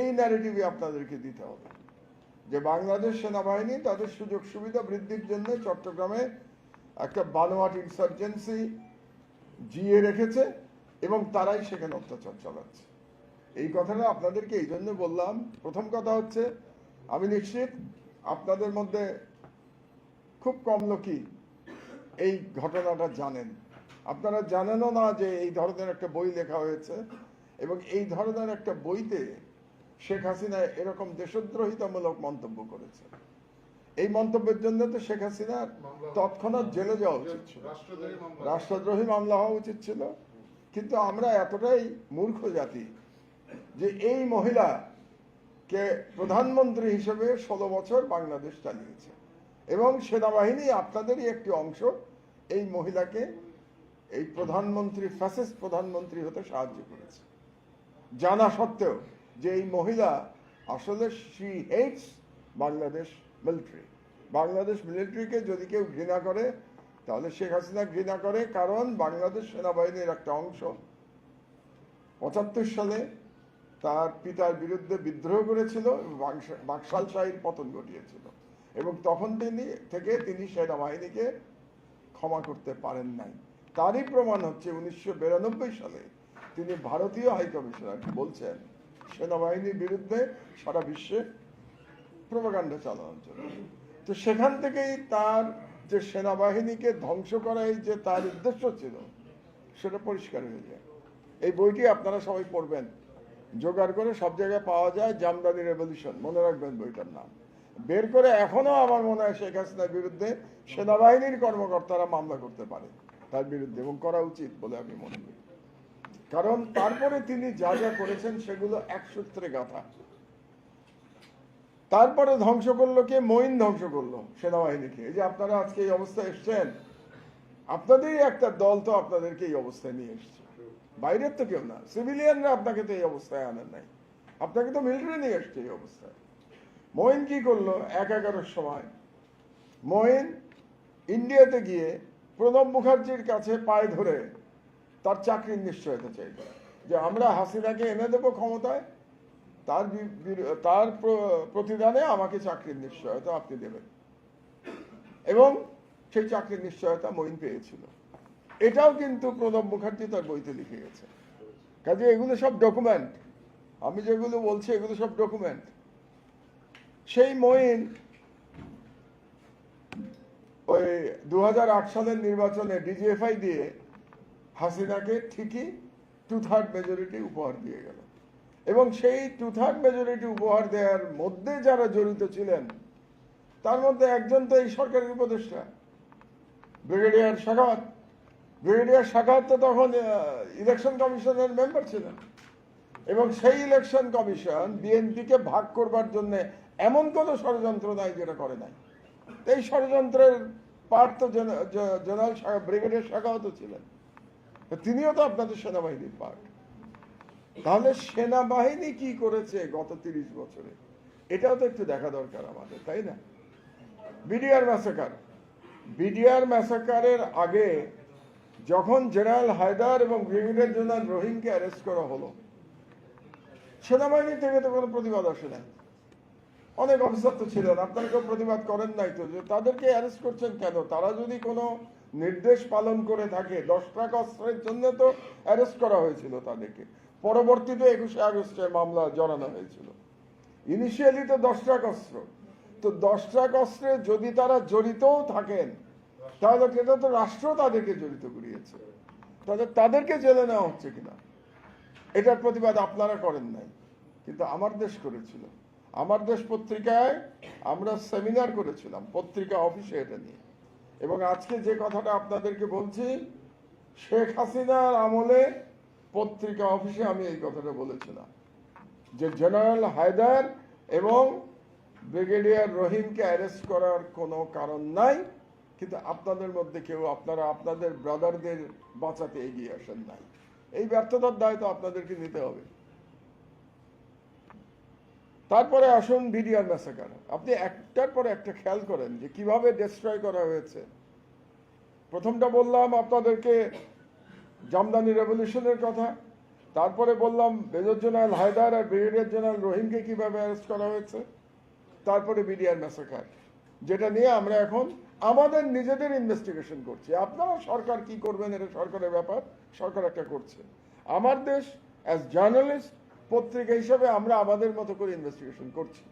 এই ন্যারেটিভই আপনাদেরকে দিতে হবে। যে বাংলাদেশ সেনাবাহিনী তাদের সুযোগ সুবিধা বৃদ্ধির জন্য চট্টগ্রামে একটা বানোয়াট ইনসার্জেন্সি জিয়ে রেখেছে এবং তারাই সেখানে অত্যাচার চালাচ্ছে। এই কথাটা আপনাদেরকে এই জন্য বললাম। প্রথম কথা হচ্ছে, আমি নিশ্চিত আপনাদের মধ্যে খুব কম লোকই এই ঘটনাটা জানেন। আপনারা জানেনও না যে এই ধরনের একটা বই লেখা হয়েছে এবং এই ধরনের একটা বইতে শেখ হাসিনা এরকম দেশদ্রোহিতামূলক মন্তব্য করেছে। এই মন্তব্যের জন্য তো শেখ হাসিনার তৎক্ষণাৎ জেলে যাওয়া উচিত ছিল। রাষ্ট্রদ্রোহী মামলা হওয়া উচিত ছিল। কিন্তু আমরা এতটাই মূর্খ জাতি যে এই মহিলাকে প্রধানমন্ত্রী হিসেবে ষোলো বছর বাংলাদেশ চালিয়েছে। এবং সেনাবাহিনী আপনাদেরই একটি অংশ এই মহিলাকে এই প্রধানমন্ত্রী ফ্যাসিস্ট প্রধানমন্ত্রী হতে সাহায্য করেছে। জানা সত্ত্বেও যে এই মহিলা আসলে she hates Bangladesh military Bangladesh মিলিটারিকে যদি কেউ ঘৃণা করে, তাহলে শেখ হাসিনা ঘৃণা করে, কারণ বাংলাদেশ সেনাবাহিনীর একটা অংশ। পঁচাত্তর সালে তার পিতার বিরুদ্ধে বিদ্রোহ করেছিল বাকশাল শাহীর পতন ঘটিয়েছিল। এবং তখন তিনি, থেকে তিনি সেনাবাহিনীকে ক্ষমা করতে পারেন নাই। তারই প্রমাণ হচ্ছে উনিশশো বিরানব্বই সালে তিনি ভারতীয় হাই কমিশনার বলছেন সেনাবাহিনীর বিরুদ্ধে সারা বিশ্বে প্রোপাগান্ডা চালানোর জন্য। তো সেখান থেকেই তার যে সেনাবাহিনীকে ধ্বংস করাই যে তার উদ্দেশ্য ছিল, সেটা পরিষ্কার হয়ে যায়। এই বইটি আপনারা সবাই পড়বেন। জোগাড় করে সব জায়গায় পাওয়া যায়, জামদানি রেভলিউশন। মনে রাখবেন বইটার নাম। বের করে এখনও আমার মনে হয় শেখ হাসিনার বিরুদ্ধে সেনাবাহিনীর কর্মকর্তারা মামলা করতে পারে তার বিরুদ্ধে এবং করা উচিত বলে আমি মনে করি। কারণ তারপরে তিনি যা যা করেছেন সেগুলো এক সূত্রে গাথা। তারপরে ধ্বংস করল কে? মইন ধ্বংস করল সেনাবাহিনীকে। এই যে আপনারা আজকে এই অবস্থায় এসছেন, আপনাদেরই একটা দল তো আপনাদেরকে এই অবস্থায় নিয়ে এসছে। বাইরের তো কেউ না, সিভিলিয়ানরা আপনাকে তো এই অবস্থায় আনেন নাই। আপনাকে তো মিলিটারি নিয়ে এসছে এই অবস্থায়। মইন কি করল? এক এগারোর সময় মইন ইন্ডিয়াতে গিয়ে প্রণব মুখার্জির কাছে পায়ে ধরে তার চাকরির নিশ্চয়তা চাইল যে আমরা হাসিনাকে এনে দেবো ক্ষমতায়, তার তার প্রতিদানে আমাকে চাকরির নিশ্চয়তা আপনি দেবেন। এবং সেই চাকরির নিশ্চয়তা মইন পেয়েছিল। এটাও কিন্তু প্রণব মুখার্জি তার বইতে লিখে গেছে। কাজে এগুলো সব ডকুমেন্ট আমি যেগুলো বলছি এগুলো সব ডকুমেন্ট সেই মইন ওই দু সালের নির্বাচনে ডিজিএফআই দিয়ে হাসিনাকে ঠিকই টু থার্ড মেজরিটি উপহার দিয়ে গেল। এবং সেই টু থার্ড মেজরিটি উপহার দেওয়ার মধ্যে যারা জড়িত ছিলেন, তার মধ্যে একজন তো এই সরকারের উপদেষ্টা, ব্রিগেডিয়ার শাখাত ব্রিগেডিয়ার শাখাত তো তখন ইলেকশন কমিশনের মেম্বার ছিলেন। এবং সেই ইলেকশন কমিশন বিএনপিকে ভাগ করবার জন্য এমন কোনো ষড়যন্ত্র নাই যেটা করে নাই। এই ষড়যন্ত্রের পার্ট তো জেনারেল ব্রিগেডিয়ার শাখাও তো ছিলেন। তিনিও তো আপনাদের সেনাবাহিনীর পার্ট তাহলে সেনাবাহিনী কি করেছে গত তিরিশ বছরে? এটাও তো একটু দেখা দরকার আমাদের, তাই না? বিডিআর ম্যাসাকার বিডিআর ম্যাসাকারের আগে যখন জেনারেল হায়দার এবং ব্রিগেডিয়ার জেনারেল রহিমকে অ্যারেস্ট করা হলো, সেনাবাহিনী থেকে তো কোনো প্রতিবাদ আসে নাই। অনেক অফিসার তো ছিলেন, আপনারা কেউ প্রতিবাদ করেন নাই তো? তাদেরকে অ্যারেস্ট করছেন কেন? তারা যদি কোনো নির্দেশ পালন করে থাকে। দশ টাকা অস্ত্রের জন্য তো অ্যারেস্ট করা হয়েছিল তাদেরকে। পরবর্তীতে একুশে আগস্টে মামলা জড়ানো হয়েছিল। ইনিশিয়ালি তো দশ টাকা অস্ত্র। তো দশ টাকা অস্ত্রে যদি তারা জড়িতও থাকেন, তাহলে সেটা তো রাষ্ট্র তাদেরকে জড়িত করিয়েছে। তাহলে তাদেরকে জেলে নেওয়া হচ্ছে কিনা? এটার প্রতিবাদ আপনারা করেন নাই। কিন্তু আমার দেশ করেছিল। আমার দেশ পত্রিকায় আমরা সেমিনার করেছিলাম, পত্রিকা অফিসে এটা নিয়ে। এবং আজকে যে কথাটা আপনাদেরকে বলছি, শেখ হাসিনার আমলে পত্রিকা অফিসে আমি এই কথাটা বলেছিলাম যে জেনারেল হায়দার এবং ব্রিগেডিয়ার রহিমকে অ্যারেস্ট করার কোনো কারণ নাই, কিন্তু আপনাদের মধ্যে কেউ, আপনারা আপনাদের ব্রাদারদের বাঁচাতে এগিয়ে আসেন নাই। এই ব্যর্থতার দায় তো আপনাদেরকে নিতে হবে। তারপরে আসুন বিডিআর ম্যাসাকার আপনি একটার পর একটা খেয়াল করেন যে কীভাবে ডিস্ট্রয় করা হয়েছে। প্রথমটা বললাম আপনাদেরকে জামদানি রেভলিউশনের কথা। তারপরে বললাম মেজর জেনারেল হায়দার আর ব্রিগেডিয়ার জেনারেল রহিমকে কীভাবে অ্যারেস্ট করা হয়েছে। তারপরে বিডিআর ম্যাসাকার যেটা নিয়ে আমরা এখন আমাদের নিজেদের ইনভেস্টিগেশন করছি। আপনারা সরকার কি করবেন, এটা সরকারের ব্যাপার। সরকার একটা করছে। আমার দেশ অ্যাজ জার্নালিস্ট পত্রিকা হিসাবে আমরা আমাদের মতো করে ইনভেস্টিগেশন করছি।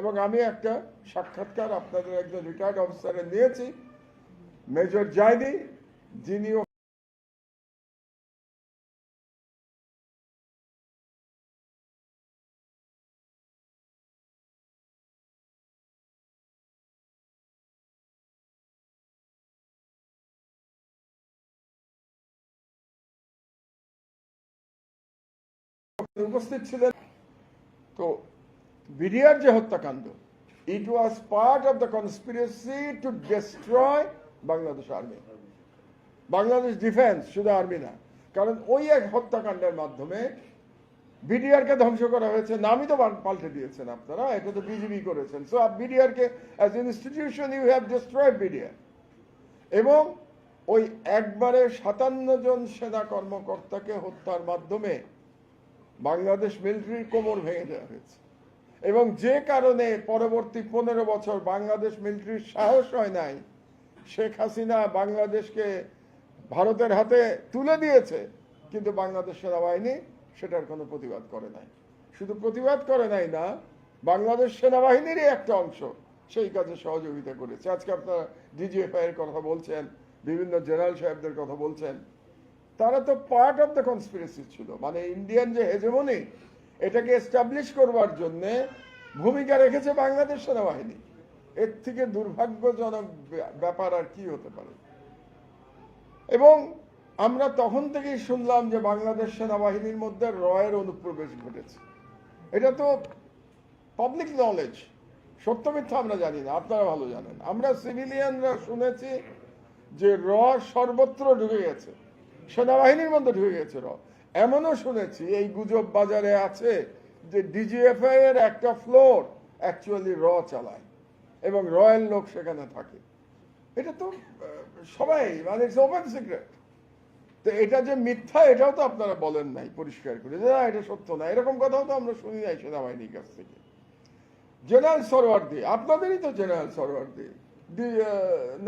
এবং আমি একটা সাক্ষাৎকার আপনাদের একজন রিটায়ার্ড অফিসারে নিয়েছি। মেজর জায়দি যিনি উপস্থিত ছিলেন। তো বিডিআর যে হত্যাকাণ্ড it was part of the conspiracy to destroy Bangladesh army Bangladesh defence শুধু আর্মি না, কারণ ওই এক হত্যাকাণ্ডের মাধ্যমে বিডিআর কে ধ্বংস করা হয়েছে। নামই তো পাল্টে দিয়েছেন আপনারা, এটা তো বিজিবি করেছেন। So BDR K as institution you have destroyed BDR. এবং ওই একবারে সাতান্ন জন সেনা কর্মকর্তাকে হত্যার মাধ্যমে বাংলাদেশ মিলিটারির কোমর ভেঙে দেওয়া হয়েছে। এবং যে কারণে পরবর্তী পনেরো বছর বাংলাদেশ মিলিটারির সাহস হয় নাই, শেখ হাসিনা বাংলাদেশকে ভারতের হাতে তুলে দিয়েছে, কিন্তু বাংলাদেশ সেনাবাহিনী সেটার কোনো প্রতিবাদ করে নাই। শুধু প্রতিবাদ করে নাই না, বাংলাদেশ সেনাবাহিনীরই একটা অংশ সেই কাজে সহযোগিতা করেছে। আজকে আপনারা ডিজিএফআই এর কথা বলছেন, বিভিন্ন জেনারেল সাহেবদের কথা বলছেন তারা তো পার্ট অফ দ্য কনস্পিরেসি ছিল। মানে ইন্ডিয়ান যে হেজেমনি এটাকে এস্টাবলিশ করবার জন্য ভূমিকা রেখেছে বাংলাদেশ সেনাবাহিনী। এর থেকে দুর্ভাগ্যজনক ব্য- ব্যাপার আর কি হতে পারে? এবং আমরা তখন থেকেই শুনলাম যে বাংলাদেশ সেনাবাহিনীর মধ্যে রয়ের অনুপ্রবেশ ঘটেছে। এটা তো পাবলিক নলেজ সত্য মিথ্যা আমরা জানি না, আপনারা ভালো জানেন। আমরা সিভিলিয়ানরা শুনেছি যে র সর্বত্র ঢুকে গেছে। সেনাবাহিনীর মধ্যে ঢুকে গেছে র এমনও শুনেছি এই গুজব বাজারে আছে যে ডিজিএফআই এর একটা ফ্লোর অ্যাকচুয়ালি র চালায় এবং রয়্যাল লোক সেখানে থাকে। এটা তো সবাই মানে ইটস ওপেন সিক্রেট তো এটা যে মিথ্যা, এটাও তো আপনারা বলেন নাই, পরিষ্কার করে। না, এটা সত্য না। এরকম কথাও তো আমরা শুনি নাই সেনাবাহিনীর কাছ থেকে। জেনারেল সরওয়ার্দি, আপনাদেরই তো জেনারেল সরওয়ার্দি।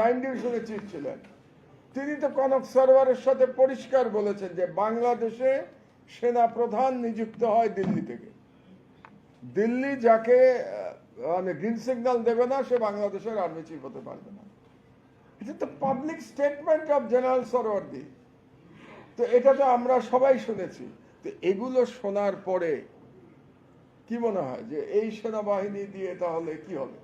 নাইন ডিভিশনের চিফ ছিলেন। তিনি তো কনক সরওয়ারের সাথে পরিষ্কার বলেছেন যে বাংলাদেশে সেনা প্রধান নিযুক্ত হয় দিল্লি থেকে। দিল্লি যাকে মানে গ্রিন সিগন্যাল দেবে না, সে বাংলাদেশের আর্মি চিফ হতে পারবে না। এটা তো public statement of general Sarwardi তো এটা তো আমরা সবাই শুনেছি। তো এগুলো শোনার পরে কি মনে হয় যে এই সেনাবাহিনী দিয়ে তাহলে কি হবে?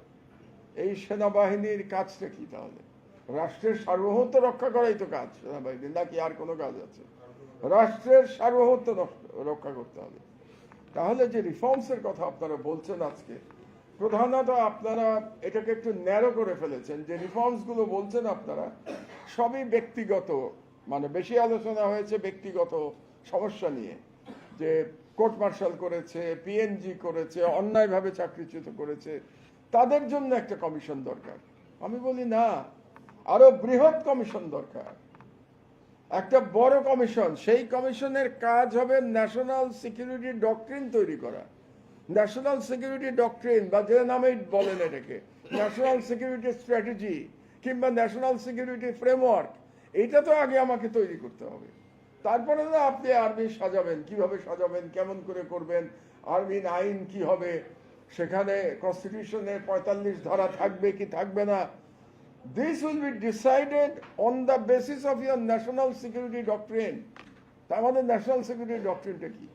এই সেনাবাহিনীর কাজটা কি তাহলে? রাষ্ট্রের সার্বভৌমত্ব রক্ষা করাই তো কাজ সেনাবাহিনী নাকি আর কোনো কাজ আছে? রাষ্ট্রের সার্বভৌমত্ব রক্ষ- করতে হবে। তাহলে যে রিফর্মসের কথা আপনারা বলছেন আজকে, প্রধানত আপনারা এটাকে একটু ন্যারো করে ফেলেছেন, যে রিফর্মসগুলো বলছেন আপনারা, সবই ব্যক্তিগত মানে বেশি আলোচনা হয়েছে ব্যক্তিগত সমস্যা নিয়ে, যে কোর্ট মার্শাল করেছে পিএনজি করেছে, অন্যায়ভাবে চাকরিচ্যুত করেছে, তাদের জন্য একটা কমিশন দরকার। আমি বলি না আরও বৃহৎ কমিশন দরকার। একটা বড় কমিশন, সেই কমিশনের কাজ হবে ন্যাশনাল সিকিউরিটি ডক্ট্রিন তৈরি করা। ন্যাশনাল সিকিউরিটি ডক্ট্রিন বা যে নামেই বলেন এটাকে ন্যাশনাল সিকিউরিটি স্ট্র্যাটেজি কিংবা ন্যাশনাল সিকিউরিটি ফ্রেমওয়ার্ক এইটা তো আগে আমাকে তৈরি করতে হবে। তারপরে না আপনি আর্মি সাজাবেন, কীভাবে সাজাবেন, কেমন করে করবেন আর্মির আইন কি হবে, সেখানে কনস্টিটিউশনের পঁয়তাল্লিশ ধারা থাকবে কি থাকবে না This will be decided on the basis of your national security doctrine. তা আমাদের ন্যাশনাল সিকিউরিটি ডক্ট্রিনটা কি?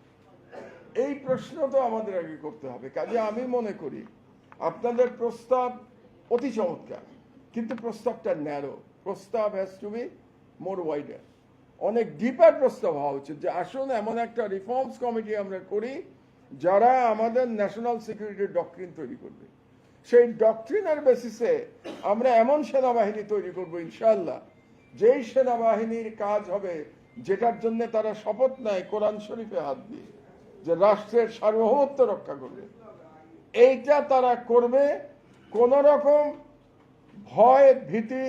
এই প্রশ্ন তো আমাদের আগে করতে হবে। কাজে আমি মনে করি, আপনাদের প্রস্তাব অতি চমৎকার, কিন্তু প্রস্তাবটা ন্যারো প্রস্তাব has to be more wider অনেক ডিপার প্রস্তাব হওয়া উচিত যে আসুন এমন একটা রিফর্মস কমিটি আমরা করি, যারা আমাদের ন্যাশনাল সিকিউরিটি ডক্ট্রিন তৈরি করবে। সেই ডক্ট্রিনের বেসিসে আমরা এমন সেনাবাহিনী তৈরি করব ইনশাল্লাহ যেই সেনাবাহিনীর কাজ হবে, যেটার জন্য তারা শপথ নেয় কোরআন শরীফে হাত দিয়ে, যে রাষ্ট্রের সার্বভৌমত্ব রক্ষা করবে। এইটা তারা করবে, কোন রকম ভয়, ভীতি,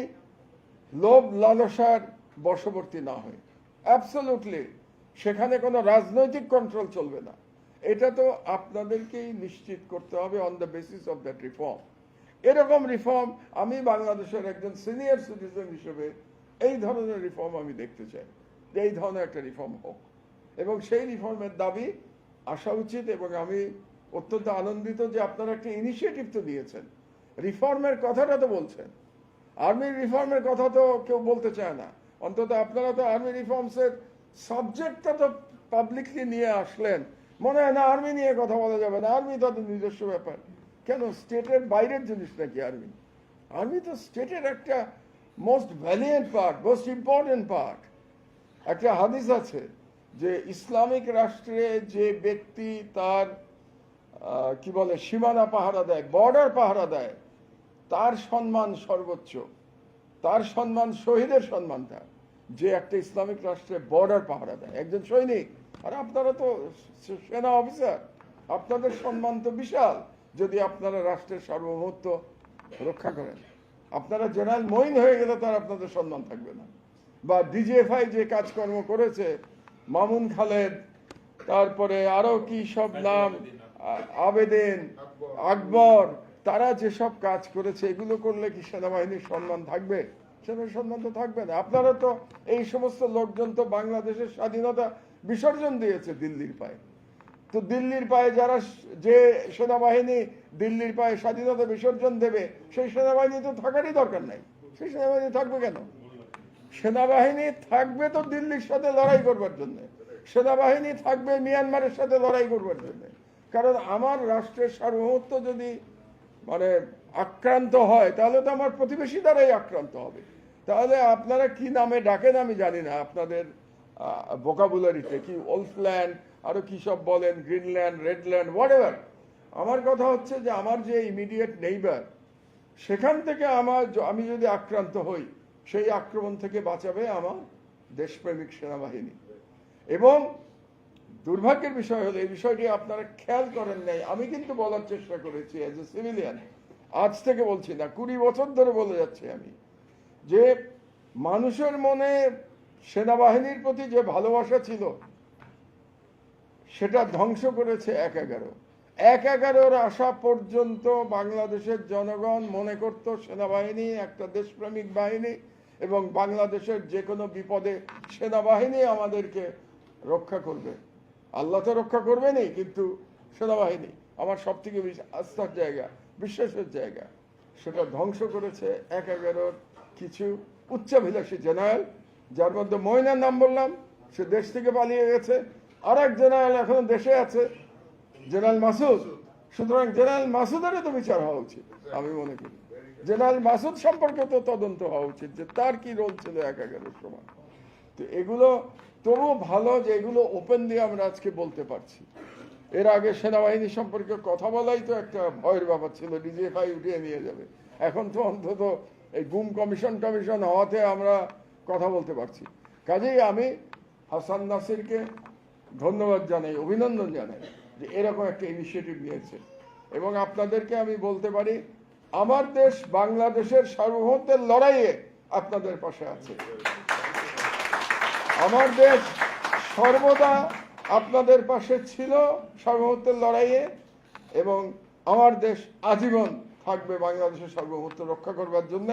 লোভ, লালসার বশবর্তী না হয়। অ্যাবসলুটলি সেখানে কোনো রাজনৈতিক কন্ট্রোল চলবে না। এটা তো আপনাদেরকেই নিশ্চিত করতে হবে on the basis of that reform এরকম রিফর্ম আমি বাংলাদেশের একজন সিনিয়র সিটিজেন হিসেবে এই ধরনের রিফর্ম আমি দেখতে চাই। যে এই ধরনের একটা রিফর্ম হোক। এবং সেই রিফর্মের দাবি আসা উচিত এবং আমি অত্যন্ত আনন্দিত যে আপনারা একটা ইনিশিয়েটিভ তো দিয়েছেন। রিফর্মের কথাটা তো বলছেন। আর্মি রিফর্মের কথা তো কেউ বলতে চায় না। অন্তত আপনারা তো আর্মি রিফর্মসের সাবজেক্টটা তো পাবলিকলি নিয়ে আসলেন। মনে হয় না আর্মি নিয়ে কথা বলা যাবে না। আর্মি তাদের নিজস্ব ব্যাপার। কেন? স্টেটের বাইরের জিনিস নাকি আর্মি আর্মি তো স্টেটের একটা most valiant part most important part একটা হাদিস আছে যে ইসলামিক রাষ্ট্রে যে ব্যক্তি তার কি বলে, সীমানা পাহারা দেয় বর্ডার পাহারা দেয়, তার সম্মান সর্বোচ্চ। তার সম্মান শহীদের সম্মান তার। যে একটা ইসলামিক রাষ্ট্রে বর্ডার পাহারা দেয়। একজন সৈনিক। আর আপনারা তো সেনা অফিসার আপনাদের সম্মান তো বিশাল। যদি আপনারা রাষ্ট্রের সার্বভৌমত্ব রক্ষা করেন আপনারা জেনারেল মইন হয়ে গেলে তার আপনাদের সম্মান থাকবে না। বা ডিজিএফআই যে কাজকর্ম করেছে মামুন খালেদ তারপরে আরও কি সব নাম আবেদিন আকবর। তারা যেসব কাজ করেছে এগুলো করলে কি সেনাবাহিনীর সম্মান থাকবে? সেনার সম্মান তো থাকবে না। আপনারা তো এই সমস্ত লোকজন তো বাংলাদেশের স্বাধীনতা বিসর্জন দিয়েছে দিল্লির পায়ে। তো দিল্লির পায়ে যারা যে সেনাবাহিনী দিল্লির পায়ে স্বাধীনতা বিসর্জন দেবে, সেই সেনাবাহিনী তো থাকারই দরকার নাই। সেই সেনাবাহিনী থাকবে কেন? সেনাবাহিনী থাকবে তো দিল্লির সাথে লড়াই করবার জন্য। সেনাবাহিনী থাকবে মিয়ানমারের সাথে লড়াই করবার জন্য। কারণ আমার রাষ্ট্রের সার্বভৌমত্ব যদি মানে আক্রান্ত হয়, তাহলে তো আমার প্রতিবেশী দ্বারাই আক্রান্ত হবে। তাহলে আপনারা কি নামে ডাকেন আমি জানি না। আপনাদের বোকাবুলারিতে কি ওলফল্যান্ড আরও কি সব বলেন গ্রিনল্যান্ড রেডল্যান্ড হোয়াট আমার কথা হচ্ছে যে আমার যে ইমিডিয়েট নেইবার সেখান থেকে আমার আমি যদি আক্রান্ত হই, সেই আক্রমণ থেকে বাঁচাবে আমার দেশপ্রেমিক সেনাবাহিনী। এবং দুর্ভাগ্যের বিষয় হলো, এই বিষয়টি আপনারা খেয়াল করেন নাই, আমি কিন্তু বলার চেষ্টা করেছি এজ এ সিভিলিয়ান আজ থেকে বলছি না, কুড়ি বছর ধরে বলে যাচ্ছি আমি যে মানুষের মনে সেনাবাহিনীর প্রতি যে ভালোবাসা ছিল, সেটা ধ্বংস করেছে এক এগারো। এক এগারোর আসা পর্যন্ত বাংলাদেশের জনগণ মনে করত সেনাবাহিনী একটা দেশপ্রেমিক বাহিনী এবং বাংলাদেশের যে কোনো বিপদে সেনাবাহিনী আমাদেরকে রক্ষা করবে। আল্লাহ তো রক্ষা করবেনই, কিন্তু সেনাবাহিনী আমার সব থেকে আস্থার জায়গা, বিশ্বাসের জায়গা। সেটা ধ্বংস করেছে এক এগারোর কিছু উচ্চাভিলাষী জেনারেল যার মধ্যে ময়নার নাম বললাম, সে দেশ থেকে পালিয়ে গেছে। আর এক জেনারেল এখনও দেশে আছে, জেনারেল মাসুদ। সুতরাং জেনারেল মাসুদেরও তো বিচার হওয়া উচিত, আমি মনে করি। জেনারেল মাসুদ সম্পর্কে তো তদন্ত হওয়া উচিত যে তার কি রোল ছিল এক এগারোর সময়। তো এগুলো তবু ভালো যে এগুলো ওপেনলি আমরা আজকে বলতে পারছি। এর আগে সেনাবাহিনী সম্পর্কে কথা বলাই তো একটা ভয়ের ব্যাপার ছিল ডিজিএফআই উঠিয়ে নিয়ে যাবে। এখন তো অন্তত এই গুম কমিশন টমিশন হওয়াতে আমরা কথা বলতে পারছি। কাজেই আমি হাসান নাসিরকে ধন্যবাদ জানাই, অভিনন্দন জানাই যে এরকম একটা ইনিশিয়েটিভ নিয়েছে। এবং আপনাদেরকে আমি বলতে পারি, আমার দেশ বাংলাদেশের সার্বভৌমত্বের লড়াইয়ে আপনাদের পাশে আছে। আমার দেশ সর্বদা আপনাদের পাশে ছিল সার্বভৌমত্বের লড়াইয়ে এবং আমার দেশ আজীবন থাকবে বাংলাদেশের সার্বভৌমত্ব রক্ষা করবার জন্য।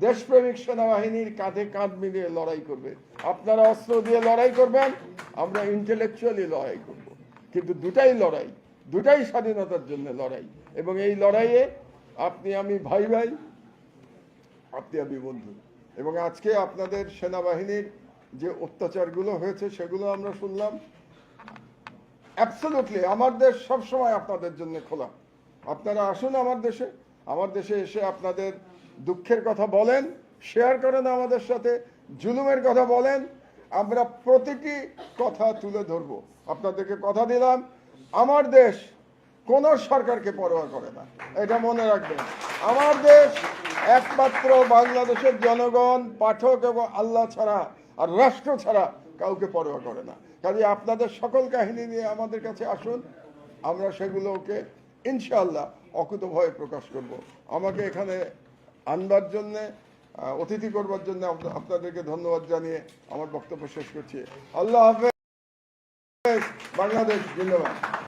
দেশপ্রেমিক সেনাবাহিনীর কাঁধে কাঁধ মিলিয়ে লড়াই করবে। আপনারা অস্ত্র দিয়ে লড়াই করবেন, আমরা ইন্টেলেকচুয়ালি লড়াই করব। কিন্তু দুটাই লড়াই, দুটাই স্বাধীনতার জন্য লড়াই। এবং এই লড়াইয়ে আপনি আমি ভাই ভাই, আপনি আমি বন্ধু। এবং আজকে আপনাদের সেনাবাহিনীর যে অত্যাচারগুলো হয়েছে, সেগুলো আমরা শুনলাম। অ্যাবসলুটলি আমার দেশ সবসময় আপনাদের জন্য খোলা। আপনারা আসুন আমার দেশে। আমার দেশে এসে আপনাদের দুঃখের কথা বলেন শেয়ার করেন আমাদের সাথে, জুলুমের কথা বলেন, আমরা প্রতিটি কথা তুলে ধরবো। আপনাদেরকে কথা দিলাম, আমার দেশ কোন সরকারকে পরোয়া করে না, এটা মনে রাখবেন। আমার দেশ একমাত্র বাংলাদেশের জনগণ, পাঠক এবং আল্লাহ ছাড়া আর রাষ্ট্র ছাড়া কাউকে পরোয়া করে না। কাজে আপনাদের সকল কাহিনী নিয়ে আমাদের কাছে আসুন, আমরা সেগুলোকে ইনশাআল্লাহ অকুত ভয়ে প্রকাশ করব। আমাকে এখানে আনবার জন্যে অতিথি করবার জন্য আপনাদেরকে ধন্যবাদ জানিয়ে আমার বক্তব্য শেষ করছি। আল্লাহ হাফেজ। বাংলাদেশ, জিন্দাবাদ।